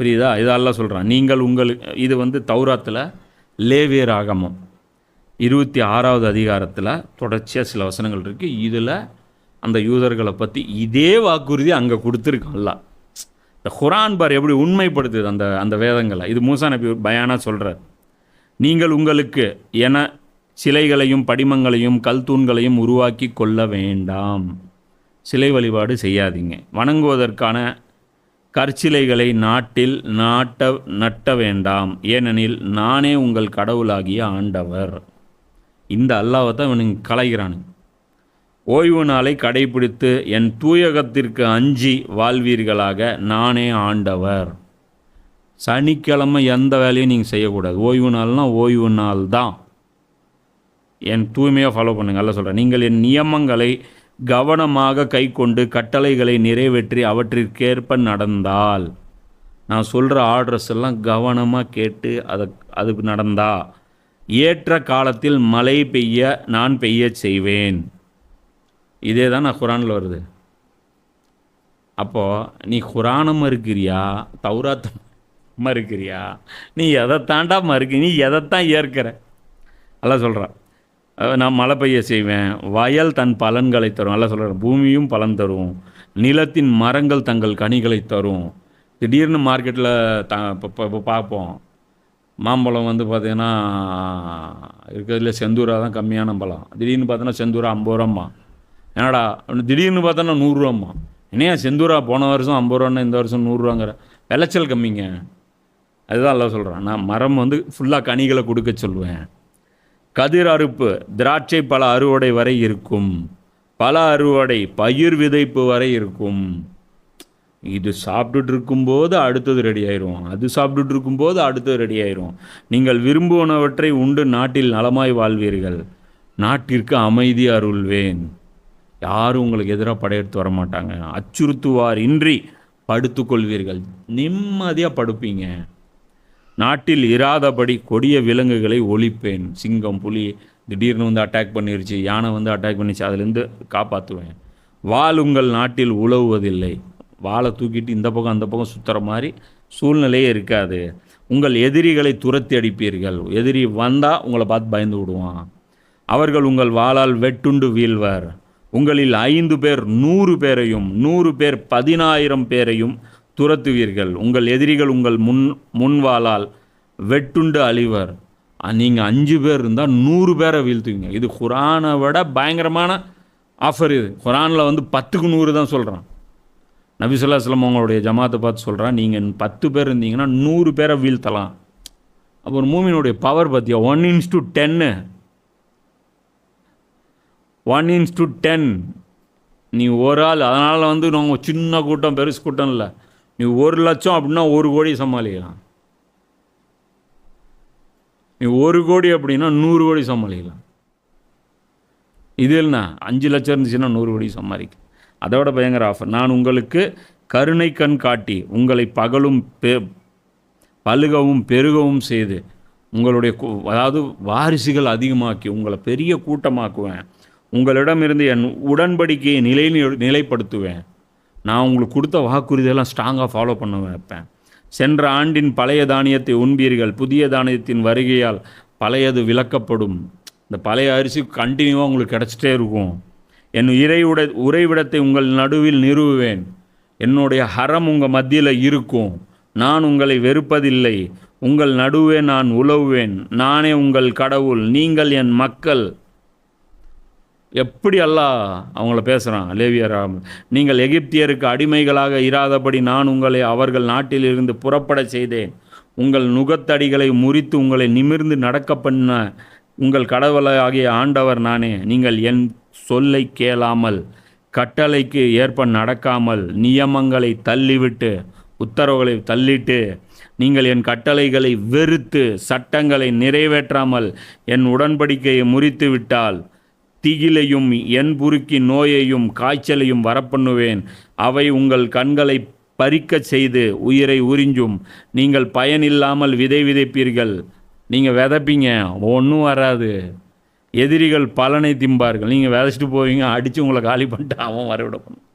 புரியுதா? இதெல்லாம் சொல்கிறான் நீங்கள் உங்களுக்கு இது வந்து தௌராத்தில் லேவியர் ஆகமம். இருபத்தி ஆறாவது அதிகாரத்தில் தொடர்ச்சியாக சில வசனங்கள் இருக்குது இதில் அந்த யூதர்களை பற்றி இதே வாக்குறுதி அங்கே கொடுத்துருக்கான்ல இந்த குரான் பார் எப்படி உண்மைப்படுத்துது அந்த அந்த வேதங்களை? இது மூசா நபி பயானாக சொல்கிறார் நீங்கள் உங்களுக்கு என சிலைகளையும் படிமங்களையும் கல் தூண்களையும் உருவாக்கி கொள்ள வேண்டாம். சிலை வழிபாடு செய்யாதீங்க. வணங்குவதற்கான கற்சிலைகளை நாட்டில் நாட்ட நட்ட வேண்டாம். ஏனெனில் நானே உங்கள் கடவுளாகிய ஆண்டவர். இந்த அல்லாவை தான் இவனுங்க கலைகிறானுங்க ஓய்வு நாளை கடைபிடித்து என் தூயகத்திற்கு அஞ்சி வாழ்வீர்களாக நானே ஆண்டவர். சனிக்கிழமை எந்த வேலையும் நீங்கள் செய்யக்கூடாது. ஓய்வு நாள்னால் ஓய்வு நாள் தான் என் தூய்மையாக ஃபாலோ பண்ணுங்கள் அல்ல சொல்கிறேன் நீங்கள் என் நியமங்களை கவனமாக கைக்கொண்டு கட்டளைகளை நிறைவேற்றி அவற்றிற்கேற்ப நடந்தால். நான் சொல்கிற ஆர்டர்ஸ் எல்லாம் கவனமாக கேட்டு அதை அதுக்கு நடந்தா. ஏற்ற காலத்தில் மழை பெய்ய நான் பெய்யச் செய்வேன். இதே தான் நான் குரானில் வருது. அப்போது நீ குரானை மறுக்கிறியா தௌராத்த மறுக்கிறியா நீ எதை தாண்டா மறுக்க நீ எதைத்தான் ஏற்கிற? எல்லாம் சொல்கிறான் நான் மழை பெய்ய செய்வேன். வயல் தன் பலன்களை தரும். எல்லாம் சொல்கிறேன் பூமியும் பலன் தரும். நிலத்தின் மரங்கள் தங்கள் கனிகளை தரும். திடீர்னு மார்க்கெட்டில் த இப்போ இப்போ பார்ப்போம். மாம்பழம் வந்து பார்த்தீங்கன்னா இருக்கிறதுல செந்தூரா தான் கம்மியான பழம். திடீர்னு பார்த்தோன்னா செந்தூரா ஐம்பது ரூபாம்மா. என்னடா? திடீர்னு பார்த்தோன்னா நூறுரூவாம்மா என்னையா செந்தூரா போன வருஷம் ஐம்பது ரூபான்னு இந்த வருஷம் நூறுரூவாங்கிற விளைச்சல் கம்மிங்க. அதுதான் எல்லாம் சொல்கிறேன் நான் மரம் வந்து ஃபுல்லாக கனிகளை கொடுக்க சொல்லுவேன். கதிர் அறுப்பு திராட்சை பல அறுவடை வரை இருக்கும். பல அறுவடை பயிர் விதைப்பு வரை இருக்கும். இது சாப்பிட்டுட்டு இருக்கும்போது அடுத்தது ரெடி ஆயிரும். அது சாப்பிட்டுட்டு இருக்கும்போது அடுத்தது ரெடி ஆயிரும். நீங்கள் விரும்புவனவற்றை உண்டு நாட்டில் நலமாய் வாழ்வீர்கள். நாட்டிற்கு அமைதி அருள்வேன். யாரும் உங்களுக்கு எதிராக படையெடுத்து வர மாட்டாங்க அச்சுறுத்துவார் இன்றி படுத்துக்கொள்வீர்கள். நிம்மதியாக படுப்பீங்க. நாட்டில் இராதபடி கொடிய விலங்குகளை ஒழிப்பேன். சிங்கம் புலி திடீர்னு வந்து அட்டாக் பண்ணிருச்சு யானை வந்து அட்டாக் பண்ணிச்சு அதுலேருந்து காப்பாற்றுவேன் வாள் உங்கள் நாட்டில் உழவுவதில்லை. வாளை தூக்கிட்டு இந்த பக்கம் அந்த பக்கம் சுற்றுற மாதிரி சூழ்நிலையே இருக்காது. உங்கள் எதிரிகளை துரத்தி அடிப்பீர்கள். எதிரி வந்தால் உங்களை பார்த்து பயந்து விடுவான். அவர்கள் உங்கள் வாளால் வெட்டுண்டு வீழ்வர். உங்களில் ஐந்து பேர் நூறு பேரையும் நூறு பேர் பதினாயிரம் பேரையும் துரத்துவீர்கள். உங்கள் எதிரிகள் உங்கள் முன் முன்வாளால் வெட்டுண்டு அழிவர். நீங்கள் அஞ்சு பேர் இருந்தால் நூறு பேரை வீழ்த்துவீங்க. இது குரானை விட பயங்கரமான ஆஃபர் இது. குரானில் வந்து பத்துக்கு நூறு தான் சொல்கிறான் நபிசுல்லாஸ்லம் உங்களுடைய ஜமாத்தை பார்த்து சொல்கிறான் நீங்கள் பத்து பேர் இருந்தீங்கன்னா நூறு பேரை வீழ்த்தலாம். அப்புறம் மூமினுடைய பவர் பார்த்தியா ஒன் இன்ஸ் டு டென்னு ஒன் இன்ஸ் டு டென் நீ ஒரு ஆள் அதனால் வந்து நாங்கள் சின்ன கூட்டம் பெருசு கூட்டம் இல்லை. நீ ஒரு லட்சம் அப்படின்னா ஒரு கோடி சமாளிக்கலாம். நீ ஒரு கோடி அப்படின்னா நூறு கோடி சமாளிக்கலாம். இது இல்லைண்ணா அஞ்சு லட்சம் இருந்துச்சுன்னா நூறு கோடி சம்பாதிக்க அதோட பயங்கர ஆஃபர் நான் உங்களுக்கு கருணை கண் காட்டி உங்களை பகலும் பெ பழுகவும் பெருகவும் செய்து உங்களுடைய அதாவது வாரிசுகள் அதிகமாக்கி உங்களை பெரிய கூட்டமாக்குவேன். உங்களிடமிருந்து என் உடன்படிக்கையை நிலை நிலைப்படுத்துவேன். நான் உங்களுக்கு கொடுத்த வாக்குறுதியெல்லாம் ஸ்ட்ராங்காக ஃபாலோ பண்ண வைப்பேன். சென்ற ஆண்டின் பழைய தானியத்தை உண்பீர்கள். புதிய தானியத்தின் வருகையால் பழையது விளக்கப்படும். இந்த பழைய அரிசி கண்டினியூவாக உங்களுக்கு கிடச்சிட்டே இருக்கும். என் இறைவிட உறைவிடத்தை உங்கள் நடுவில் நிறுவுவேன். என்னுடைய ஹரம் உங்கள் மத்தியில் இருக்கும். நான் உங்களை வெறுப்பதில்லை. உங்கள் நடுவே நான் உழவுவேன் நானே உங்கள் கடவுள். நீங்கள் என் மக்கள். எப்படி அல்லாஹ் அவங்கள பேசுகிறான் லேவியராம் நீங்கள் எகிப்தியருக்கு அடிமைகளாக இராதபடி நான் உங்களை அவர்கள் நாட்டிலிருந்து புறப்பட செய்தேன். உங்கள் நுகத்தடிகளை முறித்து உங்களை நிமிர்ந்து நடக்க பண்ண உங்கள் கடவுளாகிய ஆண்டவர் நானே. நீங்கள் என் சொல்லை கேளாமல் கட்டளைக்கு ஏற்ப நடக்காமல் நியமங்களை தள்ளிவிட்டு உத்தரவுகளை தள்ளிட்டு நீங்கள் என் கட்டளைகளை வெறுத்து சட்டங்களை நிறைவேற்றாமல் என் உடன்படிக்கையை முறித்து விட்டால் திகிலையும் என்புருக்கி நோயையும் காய்ச்சலையும் வரப்பண்ணுவேன். அவை உங்கள் கண்களை பறிக்கச் செய்து உயிரை உறிஞ்சும். நீங்கள் பயனில்லாமல் விதை விதைப்பீர்கள். நீங்கள் விதைப்பீங்க ஒன்றும் வராது. எதிரிகள் பலனை திம்பார்கள். நீங்கள் விதைச்சிட்டு போவீங்க அடித்து உங்களை காலி பண்ணிட்டு அவன் வரவிட பண்ணும்